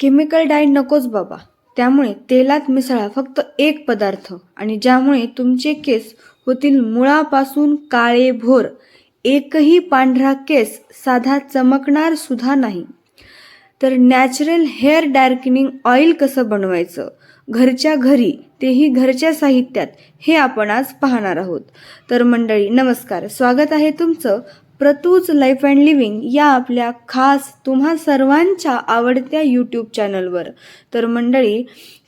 Chemical डाय नकोच बाबा. त्यामुळे तेलात मिसळा फक्त एक पदार्थ. आणि ज्यामुळे तुमचे केस होतील मुळापासून काळे भोर एकही पांढरा केस साधा चमकणार सुद्धा नाही. तर नॅचरल हेअर डार्कनिंग ऑइल कसं बनवायचं? घरच्या घरी तेही घरच्या साहित्यात हे आपण आज पाहणार आहोत. तर मंडळी नमस्कार. स्वागत आहे तुमचं प्रतूज लाईफ अँड लिव्हिंग या आपल्या खास तुम्हा सर्वांच्या आवडत्या यूट्यूब चॅनलवर तर मंडळी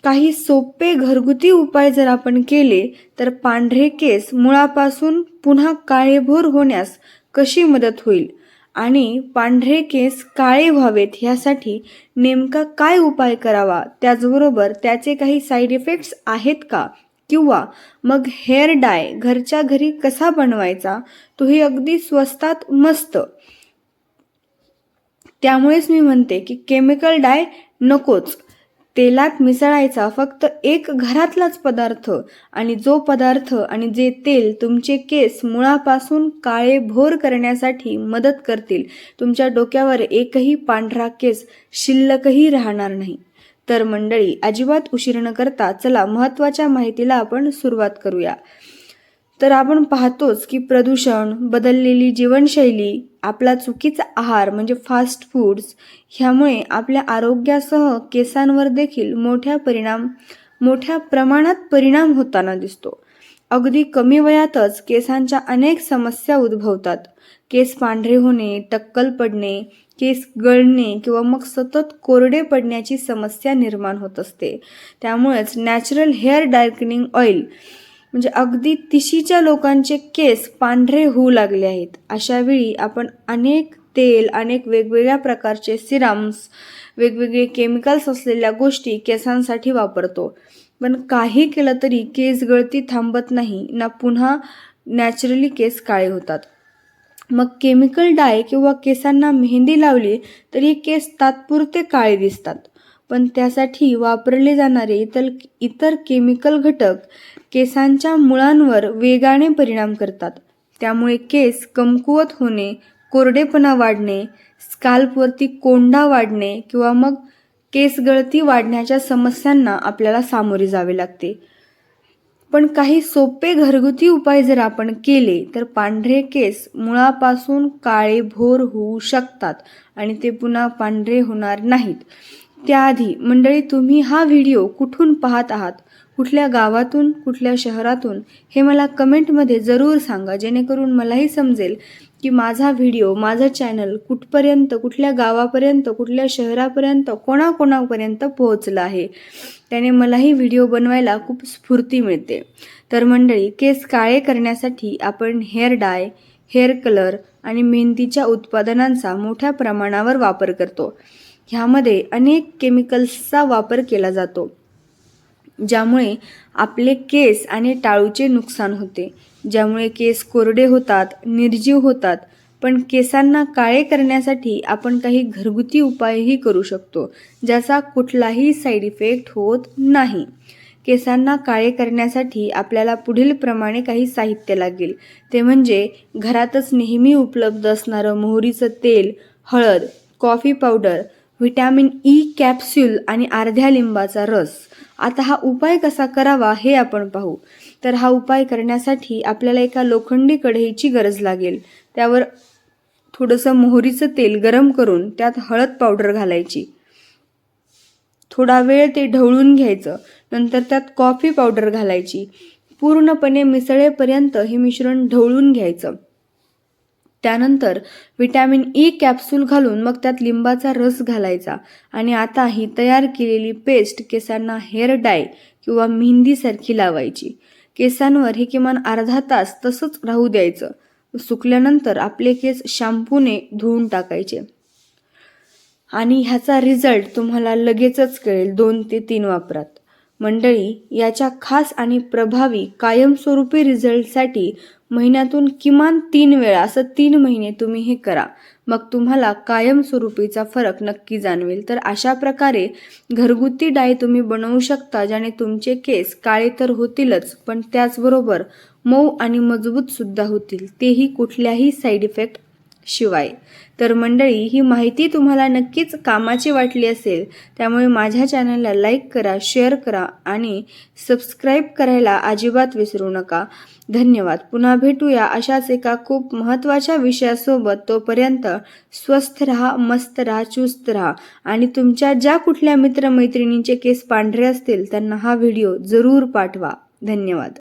काही सोपे घरगुती उपाय जर आपण केले तर पांढरे केस मुळापासून पुन्हा काळेभोर होण्यास कशी मदत होईल? आणि पांढरे केस काळे व्हावेत ह्यासाठी नेमका काय उपाय करावा? त्याचबरोबर त्याचे काही साईड इफेक्ट्स आहेत का? किंवा मग हेअर डाय घरच्या घरी कसा बनवायचा तोही अगदी स्वस्तात मस्त. त्यामुळेच मी म्हणते की केमिकल डाय नकोच. तेलात मिसळायचा फक्त एक घरातलाच पदार्थ आणि जो पदार्थ आणि जे तेल तुमचे केस मुळापासून काळे भोर करण्यासाठी मदत करतील तुमच्या डोक्यावर एकही पांढरा केस शिल्लकही राहणार नाही. तर मंडळी अजिबात उशीर न करता चला महत्त्वाच्या माहितीला आपण सुरुवात करूया. तर आपण पाहतोच की प्रदूषण बदललेली जीवनशैली आपला चुकीचा आहार म्हणजे फास्ट फूड्स ह्यामुळे आपल्या आरोग्यासह केसांवर देखील मोठ्या परिणाम मोठ्या प्रमाणात परिणाम होताना दिसतो. अगदी कमी वयातच केसांच्या अनेक समस्या उद्भवतात. केस पांढरे होणे टक्कल पडणे केस गळणे किंवा मग सतत कोरडे पडण्याची समस्या निर्माण होत असते. त्यामुळेच नॅचरल हेअर डार्कनिंग ऑइल म्हणजे अगदी तिशीच्या लोकांचे केस पांढरे होऊ लागले आहेत. अशावेळी आपण अनेक तेल अनेक वेगवेगळ्या प्रकारचे सिरम्स वेगवेगळे केमिकल्स असलेल्या गोष्टी केसांसाठी वापरतो. पण काही केलं तरी केस गळती थांबत नाही ना पुन्हा नॅचरली केस काळे होतात. मग केमिकल डाय किंवा केसांना मेहंदी लावली तरी केस तात्पुरते काळे दिसतात. पण त्यासाठी वापरले जाणारे इतर इतर केमिकल घटक केसांच्या मुळांवर वेगाने परिणाम करतात. त्यामुळे केस कमकुवत होणे कोरडेपणा वाढणे स्काल्पवरती कोंडा वाढणे किंवा मग केस गळती वाढण्याच्या समस्यांना आपल्याला सामोरे जावे लागते. पण काही सोपे घरगुती उपाय जर आपण केले तर पांढरे केस मुळापासून काळे भोर होऊ शकतात आणि ते पुन्हा पांढरे होणार नाहीत. त्याआधी मंडळी तुम्ही हा व्हिडिओ कुठून पाहत आहात? कुठल्या गावातून कुठल्या शहरातून हे मला कमेंटमध्ये जरूर सांगा. जेणेकरून मलाही समजेल की माझा व्हिडिओ माझं चॅनल कुठपर्यंत कुठल्या गावापर्यंत कुठल्या शहरापर्यंत कोणाकोणापर्यंत पोहोचलं आहे. त्याने मलाही व्हिडिओ बनवायला खूप स्फूर्ती मिळते. तर मंडळी केस काळे करण्यासाठी आपण हेअर डाय हेअर कलर आणि मेहंदीच्या उत्पादनांचा मोठ्या प्रमाणावर वापर करतो. ह्यामध्ये अनेक केमिकल्सचा वापर केला जातो. ज्यामुळे आपले केस आणि टाळूचे नुकसान होते. ज्यामुळे केस कोरडे होतात निर्जीव होतात. पण केसांना काळे करण्यासाठी आपण काही घरगुती उपायही करू शकतो ज्याचा कुठलाही साईड इफेक्ट होत नाही. केसांना काळे करण्यासाठी आपल्याला पुढील प्रमाणे काही साहित्य लागेल. ते म्हणजे घरातच नेहमी उपलब्ध असणारं मोहरीचं तेल हळद coffee powder vitamin E capsule आणि अर्ध्या लिंबाचा रस. आता हा उपाय कसा करावा हे आपण पाहू. तर हा उपाय करण्यासाठी आपल्याला एका लोखंडी कढईची गरज लागेल. त्यावर थोडंसं मोहरीचं तेल गरम करून त्यात हळद पावडर घालायची. थोडा वेळ ते ढवळून घ्यायचं. नंतर त्यात कॉफी पावडर घालायची. पूर्णपणे मिसळेपर्यंत हे मिश्रण ढवळून घ्यायचं. त्यानंतर विटॅमिन ई कॅप्सूल घालून मग त्यात लिंबाचा रस घालायचा. आणि आता ही तयार केलेली पेस्ट केसांना हेअर डाय किंवा मेहंदीसारखी लावायची. केसांवर हे किमान अर्धा तास तसंच राहू द्यायचं. सुकल्यानंतर आपले केस शॅम्पूने धुवून टाकायचे. आणि ह्याचा रिझल्ट तुम्हाला लगेचच कळेल दोन ते तीन वापरात. मंडळी याच्या खास आणि प्रभावी कायमस्वरूपी रिझल्टसाठी महिन्यातून किमान तीन वेळा असं तीन महिने तुम्ही हे करा. मग तुम्हाला कायमस्वरूपीचा फरक नक्की जाणवेल. तर अशा प्रकारे घरगुती डाय तुम्ही बनवू शकता ज्याने तुमचे केस काळे तर होतीलच पण त्याचबरोबर मऊ आणि मजबूत सुद्धा होतील. तेही कुठल्याही साईड इफेक्ट शिवाय. तर मंडळी ही माहिती तुम्हाला नक्कीच कामाची वाटली असेल त्यामुळे माझ्या चॅनलला लाईक करा शेअर करा आणि सबस्क्राईब करायला अजिबात विसरू नका. धन्यवाद. पुन्हा भेटूया अशाच एका खूप महत्त्वाच्या विषयासोबत. तोपर्यंत स्वस्थ राहा मस्त राहा चुस्त राहा. आणि तुमच्या ज्या कुठल्या मित्रमैत्रिणींचे केस पांढरे असतील त्यांना हा व्हिडिओ जरूर पाठवा. धन्यवाद.